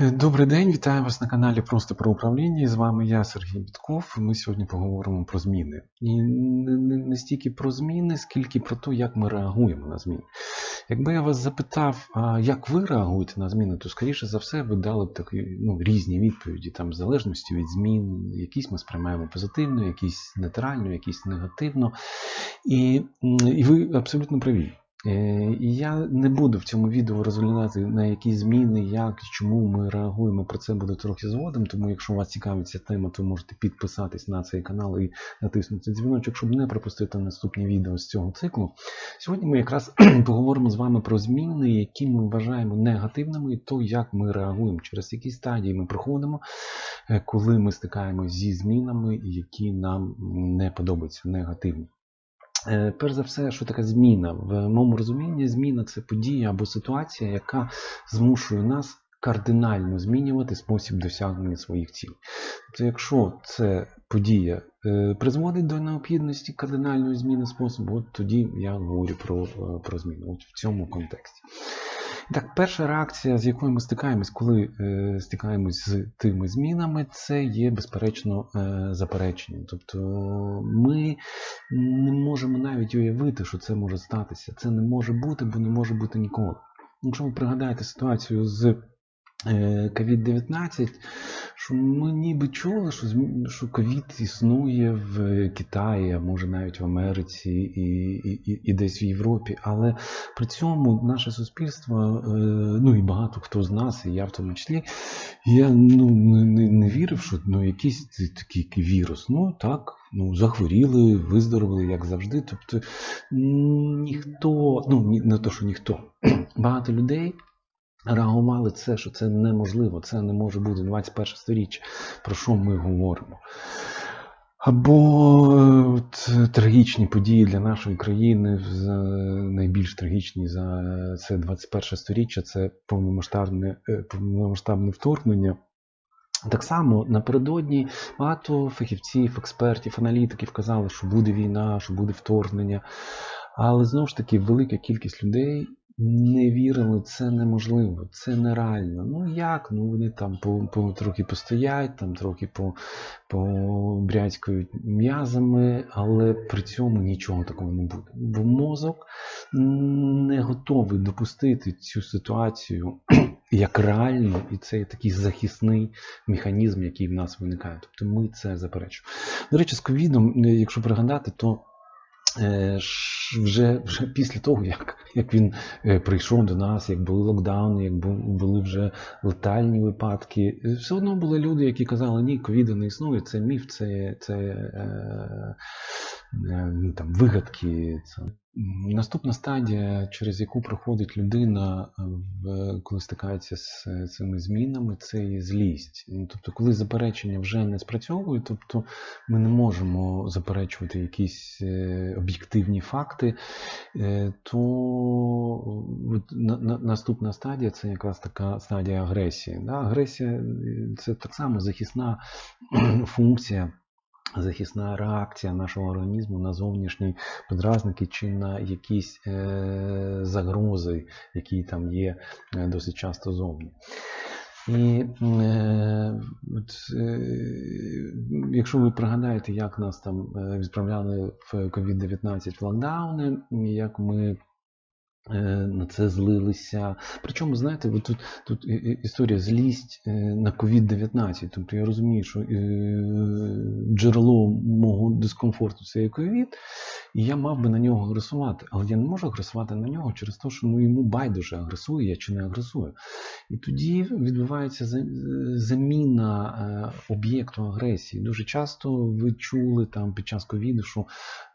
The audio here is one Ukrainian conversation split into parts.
Добрий день, вітаю вас на каналі Просто про управління. З вами я, Сергій Бітков. Ми сьогодні поговоримо про зміни. І не, стільки про зміни, скільки про те, як ми реагуємо на зміни. Якби я вас запитав, як ви реагуєте на зміни, то скоріше за все ви дали б такі ну, різні відповіді, там, в залежності від змін. Якісь ми сприймаємо позитивно, якісь нейтрально, якісь негативно. І, і ви абсолютно праві. Е, І я не буду в цьому відео розглядати на які зміни, як, чому ми реагуємо. Про це буде трохи згодом. Тому, якщо вас цікавить ця тема, то можете підписатись на цей канал і натиснути дзвіночок, щоб не пропустити наступні відео з цього циклу. Сьогодні ми якраз поговоримо з вами про зміни, які ми вважаємо негативними, і то, як ми реагуємо, через які стадії ми проходимо, е, коли ми стикаємося зі змінами, які нам не подобаються негативні. Е, Перш за все, що таке зміна? В моєму розумінні зміна це подія або ситуація, яка змушує нас кардинально змінювати спосіб досягнення своїх цілей. Тобто, якщо це подія е, призводить до необхідності кардинальної зміни способу, от тоді я говорю про, е, про зміну от в цьому контексті. Так, перша реакція, з якою ми стикаємось, коли е, стикаємось з тими змінами, це є безперечно е, запереченням. Тобто ми не можемо навіть уявити, що це може статися. Це не може бути, бо не може бути ніколи. Якщо ви пригадаєте ситуацію з е, COVID-19, що ми ніби чули, що що ковід існує в Китаї, а може навіть в Америці і, і, і, десь в Європі, але при цьому наше суспільство, е, ну і багато хто з нас, і я в тому числі, я ну, не, не, вірив, що ну, якийсь такий вірус. Ну так, ну, захворіли, виздоровили, як завжди. Тобто ніхто, ну не то, що ніхто, багато людей. Реагували це, що це неможливо, це не може бути 21 сторіччя, про що ми говоримо. Або е, е, трагічні події для нашої країни, найбільш трагічні за це 21 сторіччя, це повномасштабне, е, повномасштабне вторгнення. Так само напередодні багато фахівців, експертів, аналітиків казали, що буде війна, що буде вторгнення. Але знову ж таки, велика кількість людей не вірили, це неможливо, це нереально. Ну як? Ну вони там по, по трохи постоять, там трохи по, побрязькають м'язами, але при цьому нічого такого не буде. Бо мозок не готовий допустити цю ситуацію як реальну, і це такий захисний механізм, який в нас виникає. Тобто ми це заперечуємо. До речі, з ковідом, е, якщо пригадати, то вже, вже після того, як, як він е, прийшов до нас, як були локдауни, як були вже летальні випадки, е, все одно були люди, які казали, ні, ковіда не існує, це міф, це, це е, е, там, вигадки. Це. Наступна стадія, через яку проходить людина, е, коли стикається з е, цими змінами, це є злість. Ну, Тобто, коли заперечення вже не спрацьовують, тобто ми не можемо заперечувати якісь е, об'єктивні факти, е, то наступна стадія це якраз така стадія агресії. Агресія е, це так само захисна функція. Захисна реакція нашого організму на зовнішні подразники чи на якісь е, загрози, які там є е, досить часто зовні. І е, от, е, якщо ви пригадаєте, як нас там е, відправляли в COVID-19 в локдауни, як ми на це злилися. Причому, знаєте, тут, тут історія злість е, на COVID-19. Тобто я розумію, що е, джерело мого дискомфорту це є ковід, і я мав би на нього агресувати. Але я не можу агресувати на нього через те, що ну, йому байдуже агресує я чи не агресую. І тоді відбувається заміна е, об'єкту агресії. Дуже часто ви чули там під час ковіду, що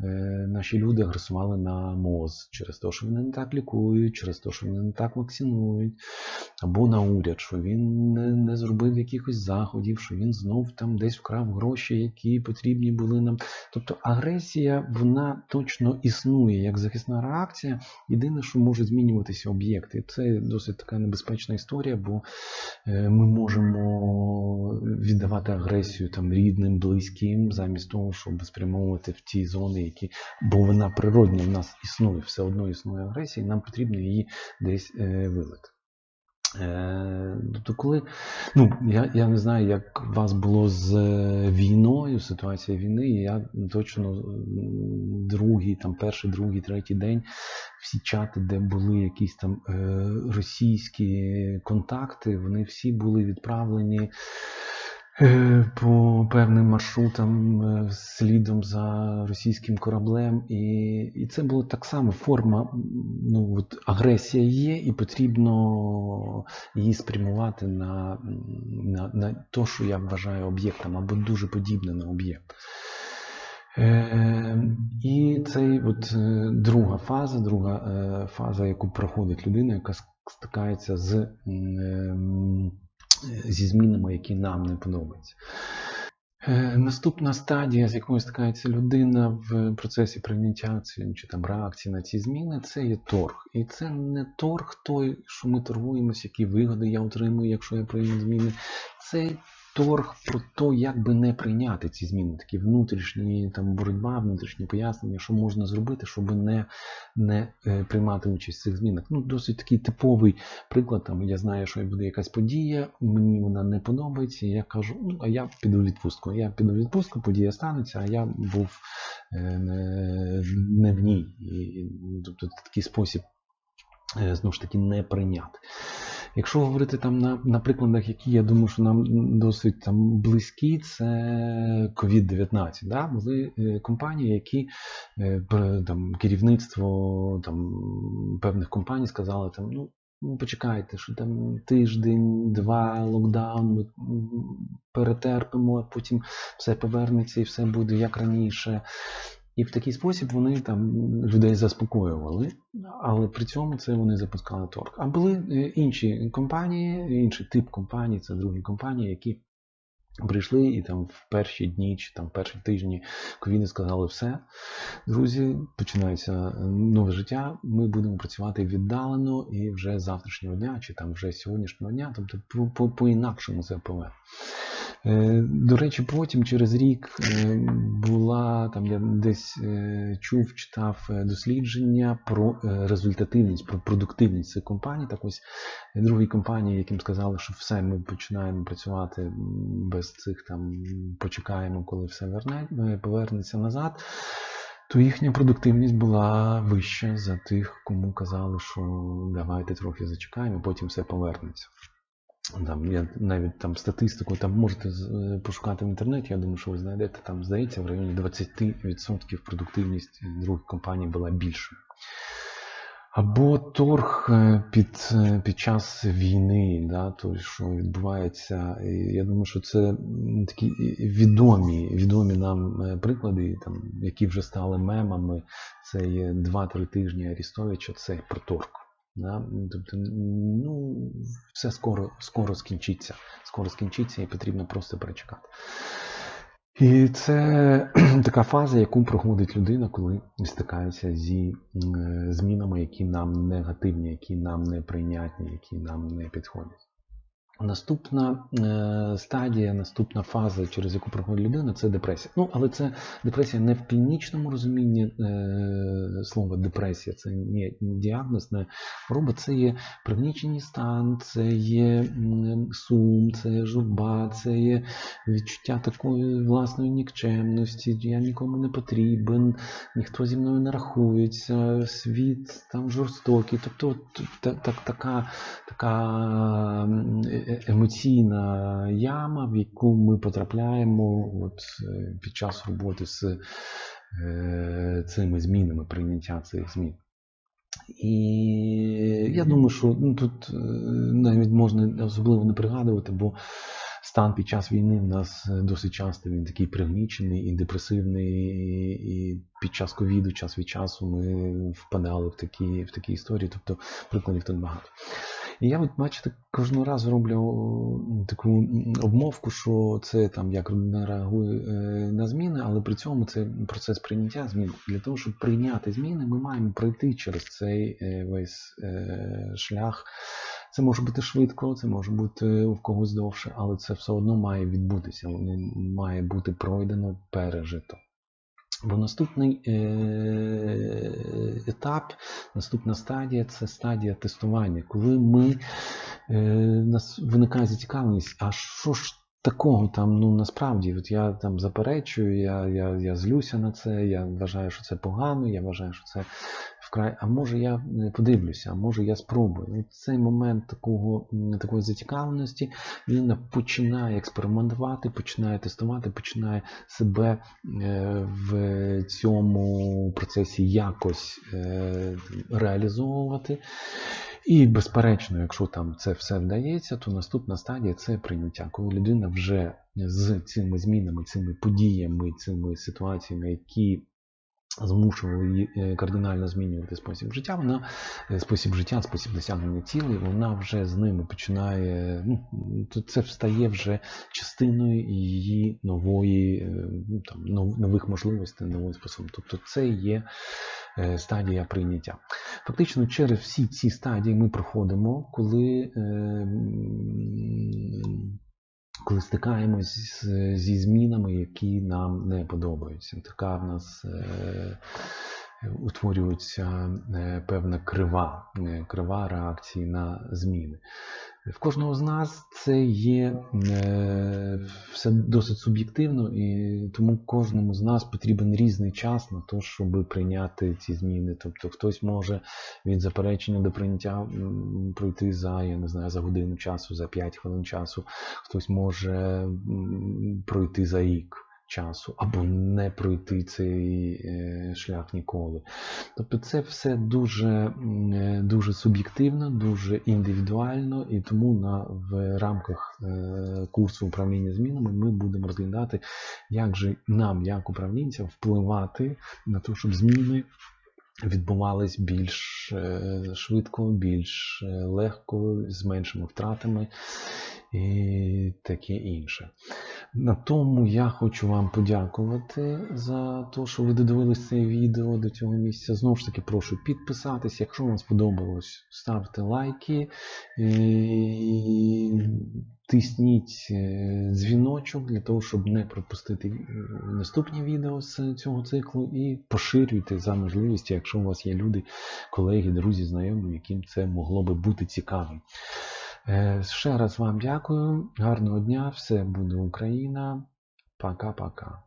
е, наші люди агресували на МОЗ через те, що вони не так лікують, через те, що вони не так вакцинують, або на уряд, що він не, не зробив якихось заходів, що він знов там десь вкрав гроші, які потрібні були нам. Тобто агресія, вона точно існує як захисна реакція. Єдине, що може змінюватися об'єкти. І Це досить така небезпечна історія, бо е, ми можемо віддавати агресію там рідним, близьким, замість того, щоб спрямовувати в ті зони, які бо вона природня в нас існує, все одно існує агресія, нам потрібно її десь е, вилити. Е, Тобто, коли ну я, я не знаю, як у вас було з е, війною, ситуація війни, я точно другий, там перший, другий, третій день всі чати, де були якісь там російські контакти, вони всі були відправлені. Е, По певним маршрутам е, слідом за російським кораблем, і, і це було так само форма. Ну от агресія є, і потрібно її спрямувати на, на, на те, що я вважаю об'єктом, або дуже подібне на об'єкт. Е, і це от е, друга фаза, друга е, фаза, яку проходить людина, яка стикається з, ем, зі змінами, які нам не подобаються. Е, Наступна стадія, з якою стикається людина в процесі прийняття чи там реакції на ці зміни, це є торг. І це не торг той, що ми торгуємося, які вигоди я отримую, якщо я прийму зміни. Це торг про те, як би не прийняти ці зміни, такі внутрішні там боротьба, внутрішні пояснення, що можна зробити, щоб не, не е, приймати участь в цих змінах. Ну, досить такий типовий приклад. Там я знаю, що буде якась подія, мені вона не подобається. Я кажу, ну а я піду в відпустку. Я піду в відпустку, подія станеться, а я був е, не, в ній. І, тобто такий спосіб. е, Знову ж таки, не прийняти. Якщо говорити там на, на прикладах, які я думаю, що нам досить там близькі, це COVID-19. Да? Були е, компанії, які е, там, керівництво там, певних компаній сказали, там, ну, почекайте, що там тиждень, два локдаун, ми перетерпимо, а потім все повернеться і все буде як раніше. І в такий спосіб вони там людей заспокоювали, але при цьому це вони запускали торг. А були е, інші компанії, інший тип компаній, це другі компанії, які прийшли і там в перші дні чи там перші тижні ковіди сказали все. Друзі, починається нове життя. Ми будемо працювати віддалено і вже завтрашнього дня, чи там вже сьогоднішнього дня, тобто по- по- по-інакшому це пове. Е, До речі, потім через рік е, була там, я десь е, чув, читав дослідження про результативність, про продуктивність цих компаній. Так ось е, другі компанії, яким сказали, що все, ми починаємо працювати без цих там почекаємо, коли все верне, повернеться назад. То їхня продуктивність була вища за тих, кому казали, що давайте трохи зачекаємо, потім все повернеться. Там, я навіть там статистику там можете е, пошукати в інтернеті, я думаю, що ви знайдете, там здається, в районі 20% продуктивність других компаній була більшою. Або торг е, під, е, під час війни, да, то, що відбувається. Я думаю, що це такі відомі, відомі нам приклади, там, які вже стали мемами. Це є 2-3 тижні Арістовича, це про торг. Да? Тобто, ну, все скоро, скоро скінчиться. Скоро скінчиться і потрібно просто перечекати. І це така фаза, яку проходить людина, коли стикається зі е, змінами, які нам негативні, які нам неприйнятні, які нам не підходять. Наступна е, стадія, наступна фаза, через яку проходить людина, це депресія. Ну, але це депресія не в клінічному розумінні е, слова депресія, це не діагноз, не хвороба, це є пригнічений стан, це є сум, це є журба, це є відчуття такої власної нікчемності, я нікому не потрібен, ніхто зі мною не рахується, світ там жорстокий. Тобто от та- та- така, така емоційна яма, в яку ми потрапляємо от, е, під час роботи з е, цими змінами, прийняття цих змін. І я думаю, що ну, тут е, навіть можна особливо не пригадувати, бо стан під час війни в нас досить часто він такий пригнічений і депресивний. І під час ковіду, час від часу, ми впадали в такі, в такі історії, тобто прикладів тут багато. І я, от, бачите, кожного разу роблю таку обмовку, що це там як людина реагує е, на зміни, але при цьому це процес прийняття змін. Для того, щоб прийняти зміни, ми маємо пройти через цей е, весь е, шлях. Це може бути швидко, це може бути в когось довше, але це все одно має відбутися, воно має бути пройдено, пережито. Бо наступний е, етап, наступна стадія це стадія тестування, коли ми е, нас виникає зацікавленість, а що ж такого там ну насправді, от я там заперечую, я, я, я злюся на це, я вважаю, що це погано, я вважаю, що це вкрай. А може я е, подивлюся, а може я спробую. От цей момент такого, такої зацікавленості людина починає експериментувати, починає тестувати, починає себе е, в цьому процесі якось е, реалізовувати. І, безперечно, якщо там це все вдається, то наступна стадія це прийняття, коли людина вже з цими змінами, цими подіями, цими ситуаціями, які змушували її е, кардинально змінювати спосіб життя, вона е, спосіб життя, спосіб досягнення цілей, вона вже з ними починає. Ну, це встає вже частиною її нової, е, ну, там, нових можливостей, нового способу. Тобто це є стадія прийняття. Фактично, через всі ці стадії ми проходимо, коли, коли стикаємось зі змінами, які нам не подобаються. Така в нас е, утворюється е, певна крива, е, крива реакції на зміни. В кожного з нас це є е, все досить суб'єктивно, і тому кожному з нас потрібен різний час на те, щоб прийняти ці зміни. Тобто хтось може від заперечення до прийняття пройти за, я не знаю, за годину часу, за 5 хвилин часу, хтось може пройти за рік часу, або не пройти цей е, шлях ніколи. Тобто це все дуже, е, дуже суб'єктивно, дуже індивідуально, і тому на, в рамках е, курсу управління змінами ми будемо розглядати, як же нам, як управлінцям, впливати на те, щоб зміни відбувались більш швидко, більш легко, з меншими втратами і таке інше. На тому я хочу вам подякувати за те, що ви додивились це відео до цього місця. Знову ж таки, прошу підписатись. Якщо вам сподобалось, ставте лайки, і тисніть е, дзвіночок для того, щоб не пропустити наступні відео з цього циклу, і поширюйте за можливості, якщо у вас є люди, колеги, друзі, знайомі, яким це могло би бути цікавим. Е, Ще раз вам дякую. Гарного дня. Все буде Україна. Пока-пока.